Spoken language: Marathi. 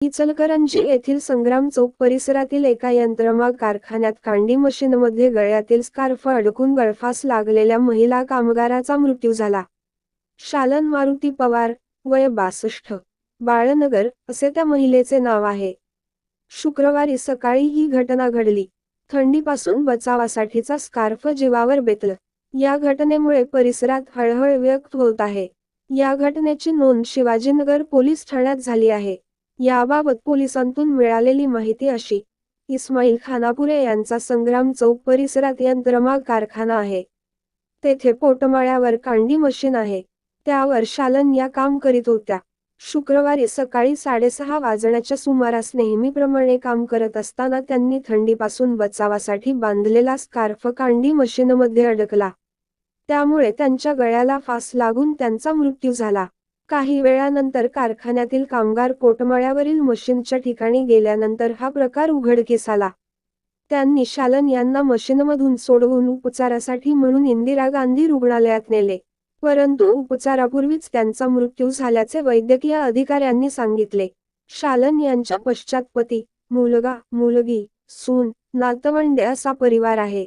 इचलकरंजी येथील संग्राम चौक परिसरातील एका यंत्रमाग कारखान्यात कांडी मशीनमध्ये गळ्यातील स्कार्फ अडकून गळफास लागलेल्या महिला कामगाराचा मृत्यू झाला. शालन मारुती पवार वय बासष्ट बाळनगर असे त्या महिलेचे नाव आहे. शुक्रवारी सकाळी ही घटना घडली. थंडीपासून बचावासाठीचा स्कार्फ जीवावर बेतलं. या घटनेमुळे परिसरात हळहळ व्यक्त होत आहे. या घटनेची नोंद शिवाजीनगर पोलीस ठाण्यात झाली आहे. याबाबत पोलिसांतून मिळालेली माहिती अशी. इस्माईल खानापुरे यांचा संग्राम चौक परिसरात यंत्रमाग कारखाना आहे. तेथे पोटमाळ्यावर कांडी मशीन आहे. त्यावर शालन या काम करीत होत्या. शुक्रवारी सकाळी साडेसहा वाजण्याच्या सुमारास नेहमीप्रमाणे काम करत असताना त्यांनी थंडीपासून बचावासाठी बांधलेला स्कार्फ कांडी मशीनमध्ये अडकला. त्यामुळे त्यांच्या गळ्याला फास लागून त्यांचा मृत्यू झाला. काही वेळानंतर कारखान्यातील कामगार कोटमळ्यावरील मशीनच्या ठिकाणी गेल्यानंतर हा प्रकार उघडकीस आला त्यांनी शालन यांना मशीनमधून सोडवून उपचारासाठी म्हणून इंदिरा गांधी रुग्णालयात नेले. परंतु उपचारापूर्वीच त्यांचा मृत्यू झाल्याचे वैद्यकीय अधिकाऱ्यांनी सांगितले. शालन यांच्या पश्चात पती मुलगा मुलगी सून नातवंडे असा परिवार आहे.